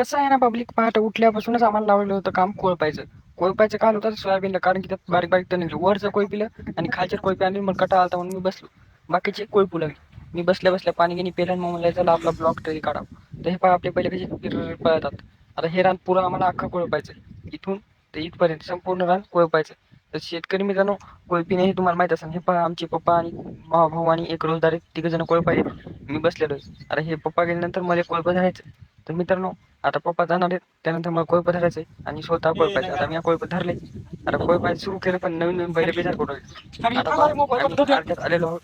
कसं आहे ना पब्लिक पहाटे उठल्यापासूनच आम्हाला लावलेलं होतं काम कोळपायचं. कोळपायचं काल होतं सोयाबीनला कारण की त्यात बारीक बारीक तण निघलं वरचं कोळपिलं आणि खालच्या कोळपी आणि मग कटा आलता म्हणून मी बसलो. बाकीचे कोळपू लागले. मी बसल्या बसल्या पाणी घेणे पेलं मग म्हणलं चला आपला ब्लॉक तरी काढावं. तर हे पहा आपले पहिले कसे पळतात. आता हे रान पुरा आम्हाला अख्खं कोळपायचं. इथून ते इथपर्यंत संपूर्ण रान कोळपायचं. तर शेतकरी मित्रांनो कोळपीने हे तुम्हाला माहीत असेल हे पहा आमचे पप्पा आणि भाऊ भाऊ आणि एक रोजदार तिघ जण कोळपा मी बसलेलो अरे आता हे पप्पा गेल्यानंतर मला कोळपा जायचं तर मित्रांनो आता पप्पा जाणार आहेत. त्यानंतर मला कोळपा धरायचं आहे आणि स्वतः कोळपायचं आता मी कोळपा धरले आता कोळपायचं सुरू केलं पण नवीन नवीन पहिले बेजार करून आता अर्ध्यात आलेलो आहोत.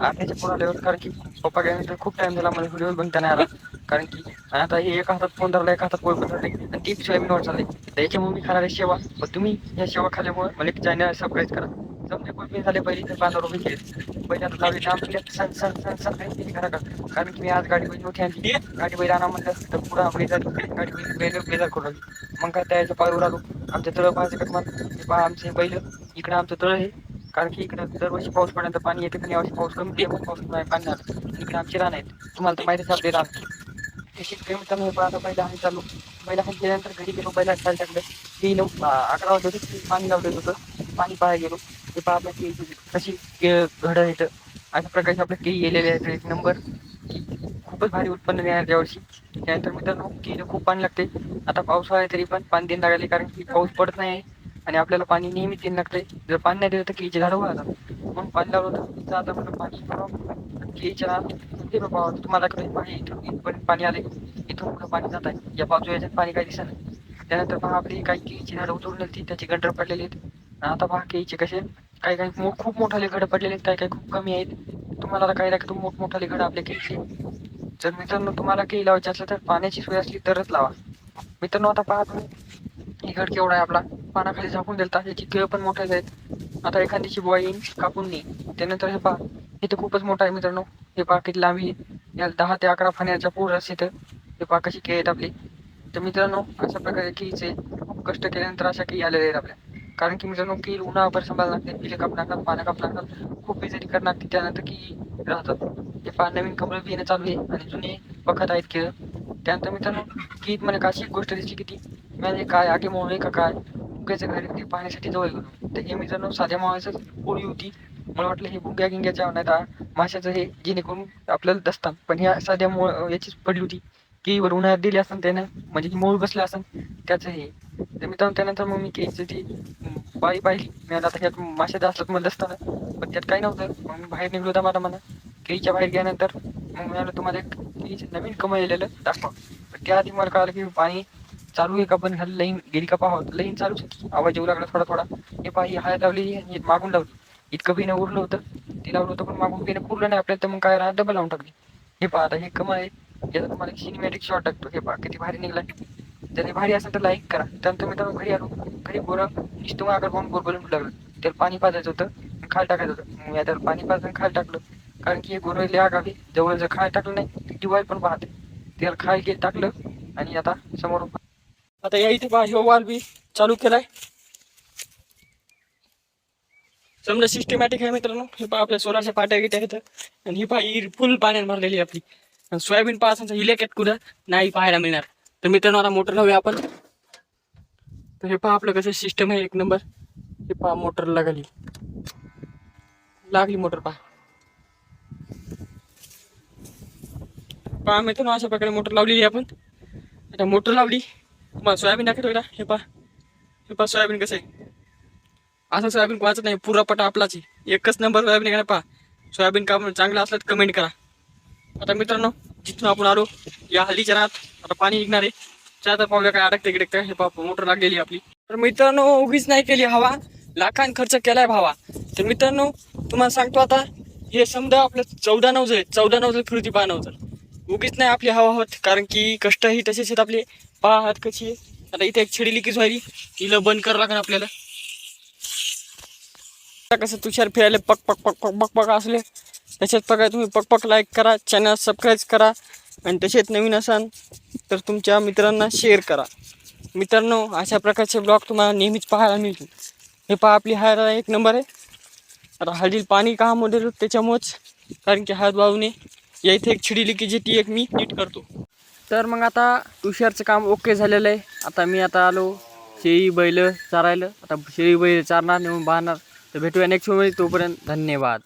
अर्ध्याच्या पुढे आल्यावर कारण की पप्पा गेल्यानंतर खूप टाइम झाला मला व्हिडिओ बनता नाही आला. कारण की आता हे एका हातात फोन धरला एका हातात कोळपा धरले आणि ती सोयाबीनवर चालले त्याच्यामुळे मी खाणार आहे सेवा पण तुम्ही या सेवा खाल्यामुळे मला चॅनल सबस्क्राईब करा. समजा कोळपे झाले पहिले तर बांधा रुपये केले. पहिले आता लावले सण सण सण सण काही करा का? कारण की मी आज गाडी बैल नव्हती आणली. गाडी बैल आणा म्हणलं तर पुढं आपली गाडी बैल बैल बेजार करून मग काय त्याच्या पायावर आलो आमच्या तळ पाहायचं का तुम्हाला पहा आमचे बैल इकडं आमचं तळ आहे. कारण की इकडं दरवर्षी पाऊस पडल्यानंतर पाणी येते पण यावर्षी पाऊस कमी पण पाऊस नाही पाणी आलं इकडे आमचे रान आहेत. तुम्हाला तर माहितीच आपले रान. ते शेतकरी मित्रांनो हे पण आता पहिला आम्ही चालू पहिला आम्ही गेल्यानंतर घरी गेलो पहिला चाल टाकलं. ती नऊ अकरा वाजता पाणी लावलेलं होतं. पाणी पाहायला गेलो. ते पहा आपल्या केळी कशी घडं येत अशा प्रकारचे आपल्या केळी गेलेले आहेत. एक नंबर. खूपच भारी उत्पन्न देणार यावर्षी. त्यानंतर मित्रांनो केळीला खूप पाणी लागते आता पावसाळा आहे तरी पण पाणी देणं लागले कारण की पाऊस पडत नाही आणि आपल्याला पाणी नेहमी देणं लागतंय. जर पाणी नाही दिलं तर केळीचे झाडं वाढतात म्हणून पाणी लावलं तर आता म्हणलं पाणी भरावं केळीच्या ते बाबा तुम्हाला कडे पाणी इथून इथपर्यंत पाणी आले इथून पुढं पाणी जात आहे. या पावसाळ्याच्यात पाणी काही दिसत नाही. त्यानंतर पहा आपली काही केळीची झाडं उतरून ती त्याची गंडर पडलेली आहेत. आता बाकीचे कसे काही काही खूप मोठाले घडं पडलेले आहेत काही काही खूप कमी आहेत. तुम्हाला आता काही मोठ मोठमोठाले घडं आपल्या केळीचे जर मित्रांनो तुम्हाला केळी लावायची असलं तर पाण्याची सोय असली तरच लावा. मित्रांनो आता पहा तुम्ही हे घड केवढा आहे आपला. पानाखाली झाकून दिलता याची केळ पण मोठ्याच आहेत. आता एखाद्याची बुवा येईन कापून नेईन त्यानंतर हे पहा हे तर खूपच मोठं आहे मित्रांनो. हे पहा किती लांबी या याला दहा ते अकरा फण्याचा पूर असते तर. हे पहा कशी केळी आहेत आपली. तर मित्रांनो अशा प्रकारे केळीचे खूप कष्ट केल्यानंतर अशा केळी आलेल्या आहेत आपल्या. कारण की मित्रांनो की उन्हावर सांभाळणार लागते. पिले काप लागतात पानं काप लागतात खूप बेजारी करणार की त्यानंतर की राहतात. ते फार नवीन कपडे येणं चालू आहे आणि जुने बघत आहेत खेळ. त्यानंतर मित्रांनो की मला काशी एक गोष्ट दिसली की ती म्हणजे काय आगे मोहळे का काय? बुग्याच्या घरी ते पाहण्यासाठी जवळ गेलो तर हे मित्रांनो साध्या मावाचं पोळी होती. मला वाटलं हे बुग्या गिंग्याच्या नाही माशाचं हे जेणेकरून आपल्याला दसतात. पण ह्या साध्या मोळ याचीच पडली होती. केळीवर उन्हाळ्यात दिली असताना त्यानं म्हणजे की मूळ बसलं असं त्याचं हे तर मित्रांनो त्यानंतर मग मी केळीची ती. बाई पाहिली मी आता ह्यात मासे असलं म्हणलं दसताना पण त्यात काही नव्हतं. मग मी बाहेर निघलो होता मला म्हणा केळीच्या बाहेर गेल्यानंतर मग म्हणालो तुम्हाला एक केळीचं नवीन कमवलेलं दाखवा. पण त्याआधी मला कळालं की पाणी चालू आहे का पण खाली लाईन गेली का पाहावं? लाईन चालूच होती आवाज येऊ लागला थोडा थोडा. हे पहा हाय लावली आणि मागून लावली. इतकं बिनं उरलं होतं. ते लावलं होतं पण मागून बिनं पुरलं नाही आपल्याला तर मग काय राहत? डबल लावून टाकली. हे पहा आता हे कमळ आहे. याचा तुम्हाला सिनेमॅटिक शॉट टाकतो. हे पहा किती भारी निघला. त्याने भारी असेल तर लाईक करा. त्यानंतर मित्रांनो घरी आलो. घरी गोरा नुसतं मागं पाहून गोर बोलून लागलं. त्याला पाणी पाजायचं होतं खाल टाकायचं होतं. मी या त्याला पाणी पाजून खाल टाकलं. कारण की हे गोरं लिहा गावी जवळ जर खाल टाकलं नाही. दिवाळी पण पाहते. त्याला खाल गेलं टाकलं आणि आता समोर आता या इथे पहा हे वाल बी चालू केलाय. समजा सिस्टमॅटिक आहे मित्रांनो. हे पहा आपल्या सोलारच्या पाट्या गिट्या आहेत आणि ही पहा ही फुल पाण्यात भरलेली आपली. सोयाबीन पहा समजा इलेक्यात कुठं नाही पाहायला मिळणार. तर मित्रांनो आता मोटर लावूया आपण. तर हे पहा आपलं कसं सिस्टम आहे एक नंबर हे पहा मोटर लागली. लागली मोटर पहा. पहा मित्रांनो अशा प्रकारे मोटर लावलेली आहे आपण. आता मोटर लावली. मग सोयाबीन दाखवतो का? हे पहा. हे पहा सोयाबीन कसं आहे. असं सोयाबीन वाचत नाही पुरा पटा आपलाच आहे. एकच नंबर सोयाबीन आहे पहा. सोयाबीन का चांगलं असलं तर कमेंट करा. आता मित्रांनो जिथून आपण आलो या हल्लीच्या रात आता पाणी निघणार आहे. त्या तर पाहूया काय अडकते गिडकते हे पाप मोटर लागलेली आपली. तर मित्रांनो उगीच नाही केली हवा. लाखान खर्च केलाय भावा. तर मित्रांनो तुम्हाला सांगतो आता हे समजा आपलं चौदा नवज आहे चौदा नवज फिरती पहा नवजर उगीच नाही आपली हवा होत कारण की कष्टही तसेच आहेत आपले. पहा हात कशी आहे. आता इथे एक छिडी लिकीज व्हायली. तिला बंद करावं लागणार आपल्याला. कसं तुषार फिरायला पक पक पक पक पक पक असले. तसेच प्रकारे तुम्ही पकपक लाईक करा चॅनल सबस्क्राईब करा आणि तसेच नवीन असाल तर तुमच्या मित्रांना शेअर करा. मित्रांनो अशा प्रकारचे ब्लॉग तुम्हाला नेहमीच पाहायला मिळतील. हे पहा आपली हायरा एक नंबर आहे. आता हळदीला पाणी का मोडेल त्याच्यामुळंच? कारण की हळद वाहूने या इथे एक छिडी की जे ती एक मी नीट करतो. तर मग आता तुषारचं काम ओके झालेलं आहे. आता मी आता आलो शेळी बैल चारायला. आता शेळी बैल चारणार नेऊन बाहणार तर भेटूया नेक्स्टमध्ये. तोपर्यंत धन्यवाद.